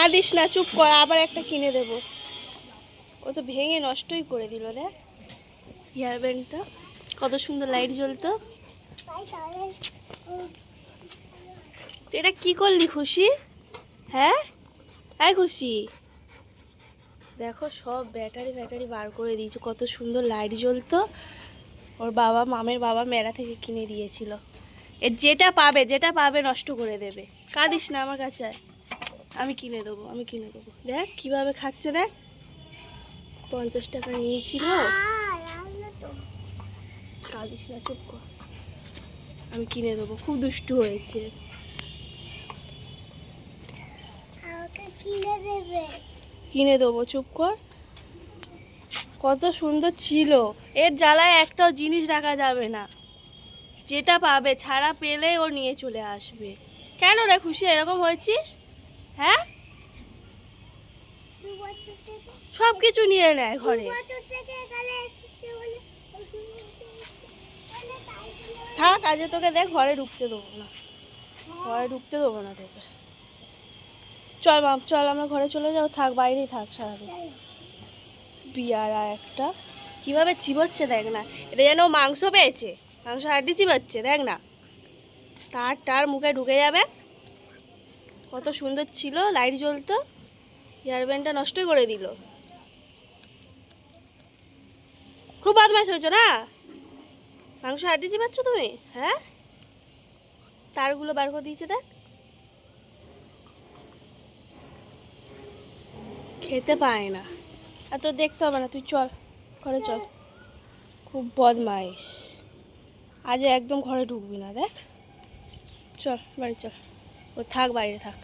কাঁদিস না, চুপ কর, আবার একটা কিনে দেবো। ও তো ভেঙে নষ্টই করে দিল, দেখ। হেয়ার ব্যান্ডটা কত সুন্দর লাইট জ্বলতো। তুই এটা কি করলি, খুশি? হ্যাঁ? হ্যাঁ খুশি? দেখো, সব ব্যাটারি ব্যাটারি বার করে দিয়েছে, কত সুন্দর লাইট জ্বলতো। ওর বাবা, মামের বাবা মেলা থেকে কিনে দিয়েছিল। এর যেটা পাবে যেটা পাবে নষ্ট করে দেবে। কাঁদিস না আমার কাছে। আমি কিনে দেবো আমি কিনে দেবো। দেখ কীভাবে খাচ্ছে দেখ। পঞ্চাশ টাকা নিয়েছিল। কাঁদিস না চুপ কর। আমি কিনে দেবো খুব দুষ্টু হয়েছে। কিনে দেবে। কিনে দেবো চুপ কর। কত সুন্দর ছিল। এর জ্বালায় একটাও জিনিস রাখা যাবে না। যেটা পাবে ছাড়া পেলে ও নিয়ে চলে আসবে। কেন রে খুশি এরকম হয়েছিস? হ্যাঁ? সব কিছু নিয়ে নেয় ঘরে। থেকে, আজকে তোকে দেখ, ঘরে ঢুকতে দেবো না। ঘরে ঢুকতে দেবো না তোকে। চল মাম চল আমরা ঘরে চলে যাও থাক, বাইরেই থাক সারাদিন। বিয়ারা একটা। কীভাবে চিবোচ্ছে দেখ না। এটা যেন মাংস পেয়েছে। মাংস হাড্ডি চিবাচ্ছে, দেখ না। তার টার মুখে ঢুকে যাবে। কত সুন্দর ছিল লাইট জ্বলতো হেয়ার ব্যান্ডটা নষ্টই করে দিল। খুব বদমাশ হয়েছে না? মাংস হাড্ডি চিবাচ্ছ তুমি? হ্যাঁ? তারগুলো বার করে দিয়েছে দেখ। খেতে পায় না। আর তোর দেখতে হবে না, তুই চল, ঘরে চল। খুব বদমাইশ। আজ একদম ঘরে ঢুকবি না, দেখ। চল, বাড়ি চল। ও থাক বাইরে থাক।